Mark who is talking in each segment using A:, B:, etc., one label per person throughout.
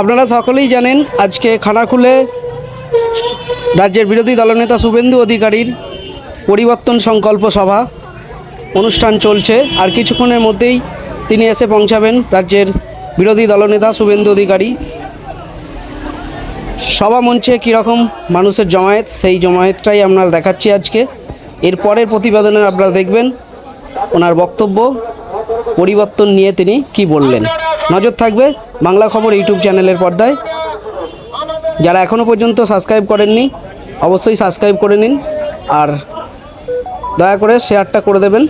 A: আপনারা সকলেই জানেন, আজকে খানাকুলে রাজ্যের বিরোধী দলনেতা শুভেন্দু অধিকারীর পরিবর্তন সংকল্প সভা অনুষ্ঠান চলছে। আর কিছুক্ষণের মধ্যেই তিনি এসে পৌঁছাবেন রাজ্যের বিরোধী দলনেতা শুভেন্দু অধিকারী। সভা মঞ্চে কীরকম মানুষের জমায়েত, সেই জমায়েতটাই আপনারা দেখাচ্ছি আজকে। এর পরের প্রতিবেদনে আপনারা দেখবেন ওনার বক্তব্য, পরিবর্তন নিয়ে তিনি কি বললেন। নজর থাকবে বাংলা খবর ইউটিউব চ্যানেলের পর্দায়। যারা এখনও পর্যন্ত সাবস্ক্রাইব করেননি, অবশ্যই সাবস্ক্রাইব করে নিন আর দয়া করে শেয়ারটা করে দেবেন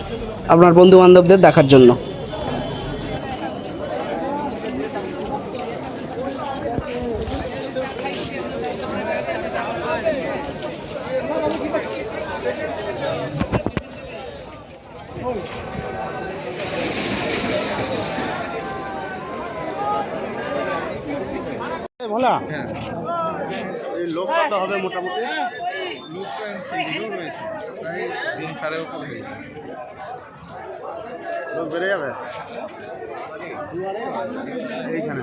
A: আপনার বন্ধু বান্ধবদের দেখার জন্য। বলা?
B: এই লোক কত হবে মোটামুটি?
C: লোক রয়েছে। প্রায় দিন উপর হয়েছে
B: লোক বেড়ে যাবে? এইখানে।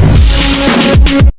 D: Thank you